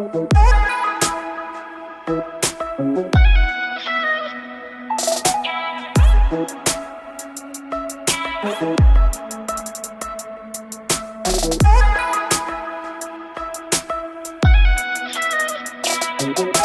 So হ্যাঁ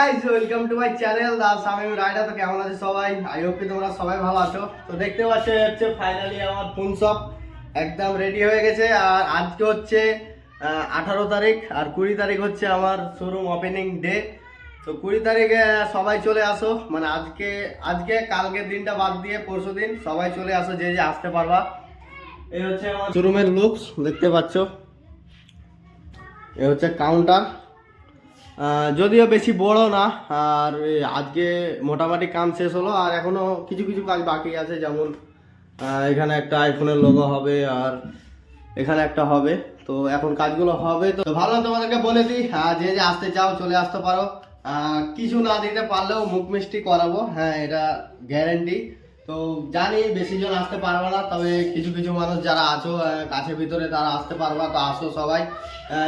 guys welcome to my channel the Samim rider তো কেমন আছে সবাই? আই হোপ তোমরা সবাই ভালো আছো। তো দেখতে পাচ্ছ হচ্ছে ফাইনালি আমার ফোন শপ একদম রেডি হয়ে গেছে। আর আজকে হচ্ছে আঠারো তারিখ, আর কুড়ি তারিখ হচ্ছে আমার শোরুম ওপেনিং ডে তো কুড়ি তারিখে সবাই চলে আসো। মানে আজকে আজকে, কালকের দিনটা বাদ দিয়ে পরশু দিন সবাই চলে আসো, যে যে আসতে পারবা। এই হচ্ছে আমার শোরুমের লুকস দেখতে পাচ্ছ। এ হচ্ছে কাউন্টার যদিও বেশি বড় না, আর আজকে মোটামুটি কাম শেষ হলো, আর এখনও কিছু কিছু কাজ বাকি আছে, যেমন এখানে একটা আইফোনের লোগো হবে, আর এখানে একটা হবে, তো এখন কাজগুলো হবে, তো ভালো তোমাদেরকে বলে দিই যে যে আসতে চাও, চলে আসতে পারো। কিছু না দিতে পারলেও মুখ মিষ্টি করাবো হ্যাঁ এটা গ্যারেন্টি তো জানি বেশি জন আসতে পারবে না, তবে কিছু কিছু মানুষ যারা আছো কাছের ভিতরে তারা আসতে পারবা, তো আসো সবাই।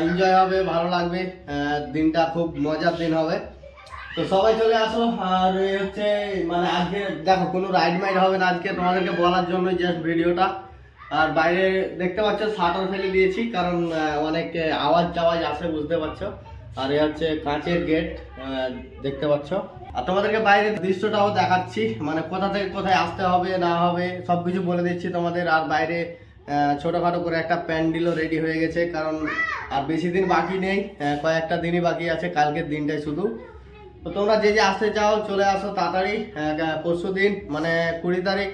এনজয় হবে, ভালো লাগবে দিনটা খুব মজার দিন হবে। তো সবাই চলে আসো, আর হচ্ছে মানে আজকে দেখো, কোনো রাইড মাইড হবে না আজকে, তোমাদেরকে বলার জন্য জাস্ট ভিডিওটা। আর বাইরে দেখতে পাচ্ছ শাটার ফেলে দিয়েছি, কারণ অনেক আওয়াজ টাওয়াজ আসে, বুঝতে পারছ। আর এ হচ্ছে কাঁচের গেট দেখতে পাচ্ছ। আর তোমাদেরকে বাইরে দৃশ্যটাও দেখাচ্ছি মানে কোথা থেকে কোথায় আসতে হবে, না হবে সব কিছু বলে দিচ্ছি তোমাদের। আর বাইরে ছোটোখাটো করে একটা প্যান্ডেলও রেডি হয়ে গেছে, কারণ আর বেশি দিন বাকি নেই কয়েকটা দিনই বাকি আছে, কালকের দিনটাই শুধু। তো তোমরা যে যে আসতে চাও, চলে আসো তাড়াতাড়ি পরশু দিন মানে কুড়ি তারিখ।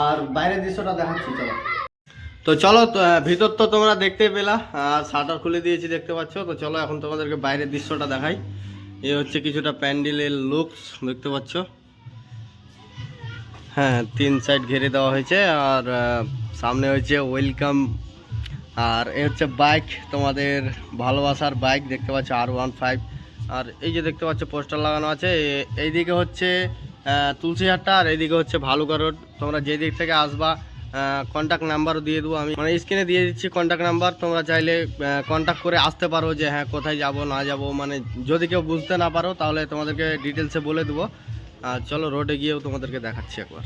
আর বাইরের দৃশ্যটা দেখাচ্ছি, চলো। তো চলো ভিতর তো তোমরা দেখতে পেলা, আর শাটার খুলে দিয়েছি, দেখতে পাচ্ছ? তো চলো, এখন তোমাদেরকে বাইরের দৃশ্যটা দেখাই। এই হচ্ছে কিছুটা প্যান্ডেলের লুকস, দেখতে পাচ্ছ? হ্যাঁ তিন সাইড ঘিরে দেওয়া হয়েছে, আর সামনে হচ্ছে ওয়েলকাম। আর এই হচ্ছে বাইক, তোমাদের ভালোবাসার বাইক, দেখতে পাচ্ছ আর ওয়ান ফাইভ। আর এই যে দেখতে পাচ্ছ, পোস্টার লাগানো আছে, এ- এইদিকে হচ্ছে তুলসীহাটটা আর এইদিকে হচ্ছে ভালুকা রোড। তোমরা যে দিক থেকে আসবা কন্ট্যাক্ট নাম্বারও দিয়ে দেবো আমি। মানে স্ক্রিনে দিয়ে দিচ্ছি কন্ট্যাক্ট নাম্বার তোমরা চাইলে কন্ট্যাক্ট করে আসতে পারো যে হ্যাঁ কোথায় যাব, না যাব মানে যদি কেউ বুঝতে না পারো, তাহলে তোমাদেরকে ডিটেলসে বলে দেবো। আর চলো রোডে গিয়েও তোমাদেরকে দেখাচ্ছি একবার।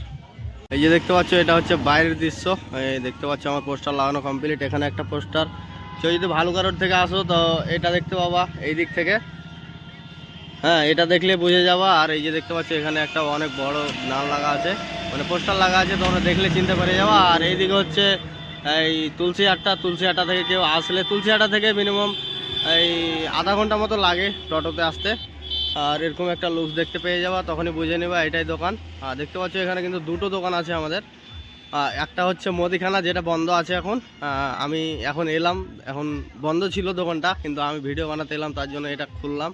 এই যে দেখতে পাচ্ছ, এটা হচ্ছে বাইরের দৃশ্য। এই দেখতে পাচ্ছ, আমার পোস্টার লাগানো কমপ্লিট এখানে একটা পোস্টার কেউ যদি ভালুকা রোড থেকে আসো, তো এটা দেখতে পাবা, এই দিক থেকে। হ্যাঁ এটা দেখলে বুঝে যাবা। আর এই যে দেখতে পাচ্ছ, এখানে একটা অনেক বড় নাম লাগা আছে। মানে পোস্টার লাগা আছে, তোমরা দেখলে চিনতে পেরে যাবা। আর এইদিকে হচ্ছে, এই তুলসী আটটা তুলসী আটটা থেকে কেউ আসলে, তুলসী আটটা থেকে মিনিমাম এই আধা ঘণ্টা মতো লাগে টোটোতে আসতে। আর এরকম একটা লুকস দেখতে পেয়ে যাবা, তখনই বুঝে নেবা, এটাই দোকান। আর দেখতে পাচ্ছ, এখানে কিন্তু দুটো দোকান আছে আমাদের। একটা হচ্ছে মুদিখানা, যেটা বন্ধ আছে এখন। আমি এখন এলাম, এখন বন্ধ ছিল দোকানটা, কিন্তু আমি ভিডিও বানাতে এলাম, তার জন্য এটা খুললাম।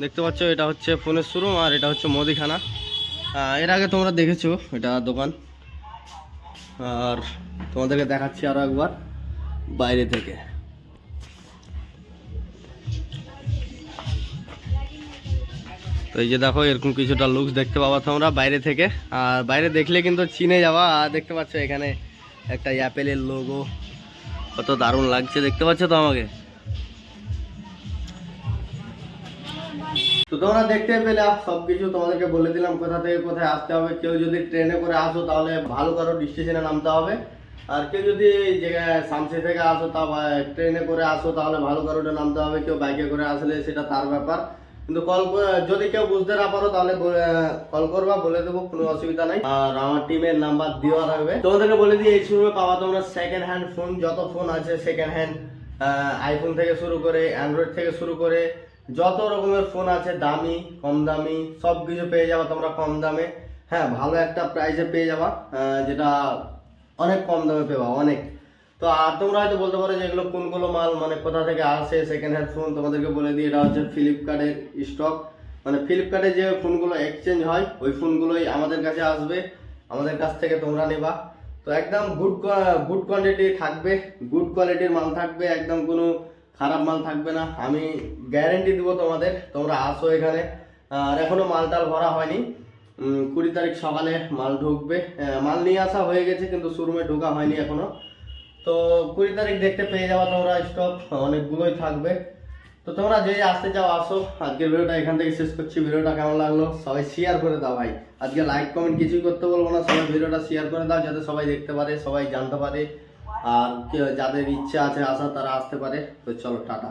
দেখতে পাচ্ছ, এটা হচ্ছে ফোনের শোরুম আর এটা হচ্ছে মুদিখানা। এর আগে তোমরা দেখেছ এটা দোকান। আর তোমাদেরকে দেখাচ্ছি আরও একবার বাইরে থেকে। তো এই যে দেখো, এরকম কিছুটা লুকস দেখতে পাবা তোমরা বাইরে থেকে। আর বাইরে দেখলে কিন্তু চিনে যাওয়া আর দেখতে পাচ্ছ এখানে একটা অ্যাপেলের লোগো কত দারুণ লাগছে, দেখতে পাচ্ছ তো আমাকে? তো তোমরা দেখতে পেলে সব কিছু তোমাদেরকে বলে দিলাম কোথা থেকে কোথায় আসতে হবে। কেউ যদি ট্রেনে করে আসো তাহলে ভালো কারও স্টেশনে নামতে হবে। আর কেউ যদি সামসি থেকে আসো তা ট্রেনে করে আসো তাহলে ভালো কারোটা নামতে হবে। কেউ বাইকে করে আসলে সেটা তার ব্যাপার। কিন্তু কল যদি কেউ বুঝতে না পারো তাহলে কল করবা, বলে দেবো, কোনো অসুবিধা নাই। আর আমার টিমের নাম্বার দেওয়া থাকবে। তোমাদেরকে বলে দিই, এই শোরুমে পাওয়া তোমরা সেকেন্ড হ্যান্ড ফোন যত ফোন আছে সেকেন্ড হ্যান্ড আইফোন থেকে শুরু করে অ্যান্ড্রয়েড থেকে শুরু করে যত রকমের ফোন আছে, দামি, কম দামি সব কিছু পেয়ে যাবা তোমরা কম দামে। হ্যাঁ ভালো একটা প্রাইসে পেয়ে যাবা যেটা অনেক কম দামে পেবা, অনেক। তো, আর তোমরা হয়তো বলতে পারো যে এগুলো কোনগুলো মাল মানে কোথা থেকে আসে সেকেন্ড হ্যান্ড ফোন তোমাদেরকে বলে দিই, এটা হচ্ছে ফ্লিপকার্টের স্টক মানে ফ্লিপকার্টে যে ফোনগুলো এক্সচেঞ্জ হয়, ওই ফোনগুলোই আমাদের কাছে আসবে, আমাদের কাছ থেকে তোমরা নেবা। তো, একদম গুড গুড কোয়ালিটি থাকবে গুড কোয়ালিটির মাল থাকবে, একদম কোনো খারাপ মাল থাকবে না, আমি গ্যারেন্টি দিব তোমাদের, তোমরা আসো এখানে। আর এখনও মাল টাল ভরা হয়নি। কুড়ি তারিখ সকালে মাল ঢুকবে। মাল নিয়ে আসা হয়ে গেছে, কিন্তু শোরুমে ঢোকা হয়নি এখনও। তো কুড়ি তারিখ দেখতে পেয়ে যাওয়া তোমরা স্টক অনেকগুলোই থাকবে। তো তোমরা যে আসতে চাও, আসো। আজকের ভিডিওটা এখান থেকে শেষ করছি। ভিডিওটা কেমন লাগল, সবাই শেয়ার করে দাও ভাই। আজকে লাইক কমেন্ট কিছুই করতে বলব না, সবাই ভিডিওটা শেয়ার করে দাও, যাতে সবাই দেখতে পারে, সবাই জানতে পারে। আর যাদের ইচ্ছা আছে আসা তারা আসতে পারে। তো চলো টাটা।